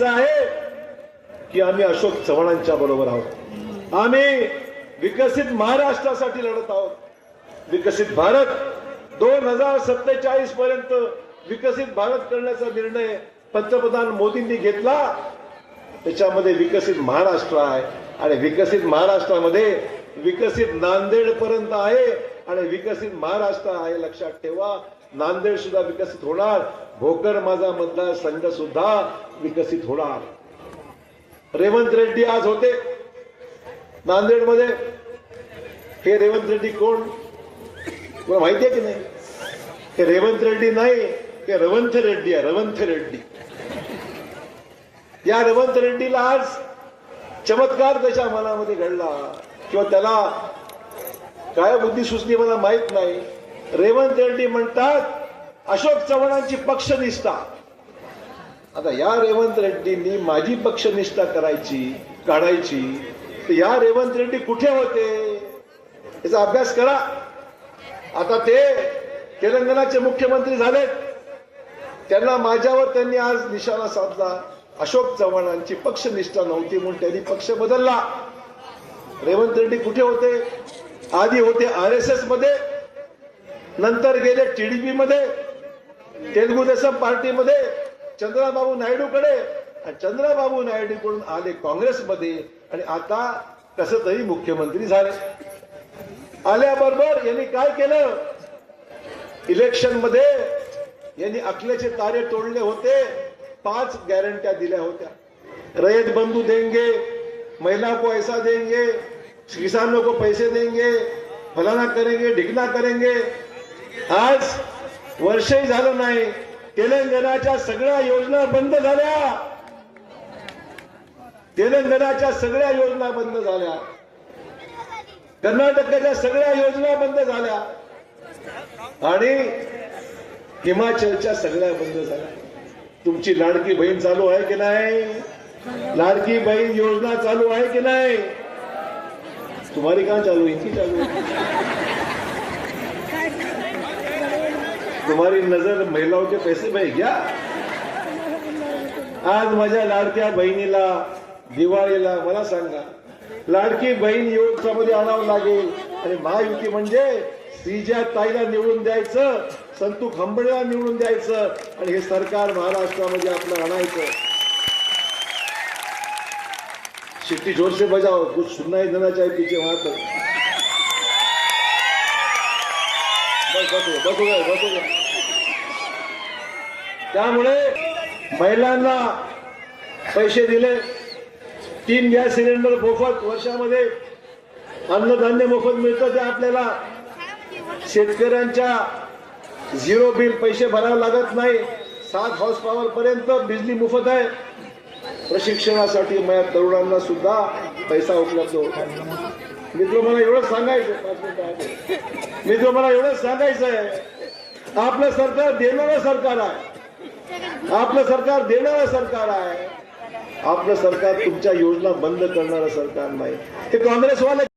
सांगायचं आहे की आम्ही अशोक चव्हाणांच्या बरोबर आहोत. आम्ही विकसित महाराष्ट्रासाठी लढत आहोत. विकसित भारत दोन हजार सत्तेचाळीस पर्यंत विकसित भारत करण्याचा निर्णय पंतप्रधान मोदींनी घेतला. त्याच्यामध्ये विकसित महाराष्ट्र आहे आणि विकसित महाराष्ट्रामध्ये विकसित नांदेड पर्यंत आहे आणि विकसित महाराष्ट्र आहे लक्षात ठेवा. नांदेड सुद्धा विकसित होणार. भोकर माझा मतदार संघ सुद्धा विकसित होणार. रेवंत रेड्डी आज होते. नांदेडमध्ये. हे रेवंत रेड्डी कोण? तुला माहिती आहे की नाही? हे रेवंत रेड्डी नाही हे रवंथ रेड्डी आहे रवंथ रेड्डी. या रवंत रेड्डीला आज चमत्कार त्याच्या मनामध्ये घडला. किंवा त्याला काय बुद्धी सुचली मला माहीत नाही. रेवंत रेड्डी म्हणतात अशोक चव्हाणांची पक्षनिष्ठा. आता या रेवंत रेड्डींनी माझी पक्षनिष्ठा करायची काढायची तर या रेवंत रेड्डी कुठे होते? याचा अभ्यास करा. आता ते तेलंगणाचे मुख्यमंत्री झालेत. त्यांना माझ्यावर त्यांनी आज निशाणा साधला. अशोक चव्हाणांची पक्षनिष्ठा नव्हती म्हणून त्यांनी पक्ष बदलला. रेवंत रेड्डी कुठे होते? आधी होते आर एस एसमध्ये. नंतर गेले टीडीपी मध्ये तेलगू देसम पार्टीमध्ये चंद्राबाबू नायडूकडे. आणि चंद्राबाबू नायडूकडून आले काँग्रेसमध्ये. आणि आता कस तरी मुख्यमंत्री झाले. आल्याबरोबर यांनी काय केलं? इलेक्शनमध्ये यांनी अखिलेचे तारे तोडले होते. पाच गॅरंट्या दिल्या होत्या. रयत बंधू देंगे महिला को ऐसा देंगे किसानों को पैसे देंगे फलाना करेंगे ढिकना करेंगे. आज वर्षही झालं नाही. तेलंगणाच्या सगळ्या योजना बंद झाल्या. तेलंगणाच्या सगळ्या योजना बंद झाल्या. कर्नाटकाच्या सगळ्या योजना बंद झाल्या. आणि हिमाचलच्या सगळ्या बंद झाल्या. तुमची लाडकी बहीण चालू आहे की नाही? लाडकी बहीण योजना चालू आहे की नाही? तुम्हारी काय चालू आहे? ती चालू आहे. तुम्हारी नजर महिलाओं के पैसे पे क्या? आज माझ्या लाडक्या बहिणीला दिवाळीला मला सांगा. लाडकी बहीण योजनामध्ये आणावं लागेल. आणि महायुती म्हणजे श्रीजा ताईला निवडून द्यायचं संतू खंबळेला निवडून द्यायचं आणि हे सरकार महाराष्ट्रामध्ये आपलं आणायचं. शिट्टी जोर से बजाओ कुछ सुनना ही देना चाहिए पीछे वहां त्यामुळे महिलांना पैसे दिले. तीन गॅस सिलेंडर मोफत. वर्षामध्ये अन्नधान्य मोफत मिळतं ते आपल्याला. शेतकऱ्यांच्या झिरो बिल पैसे भरावे लागत नाही. सात हॉर्स पॉवर पर्यंत बिजली मोफत आहे. प्रशिक्षणासाठी माझ्या तरुणांना सुद्धा पैसा उपलब्ध होता. मित्र मला एवढंच सांगायचं आहे. मित्र मला एवढंच सांगायचं आहे आपलं सरकार देणारं सरकार आहे. आपलं सरकार देणारं सरकार आहे. आपलं सरकार तुमच्या योजना बंद करणारं सरकार नाही. ते काँग्रेसवाले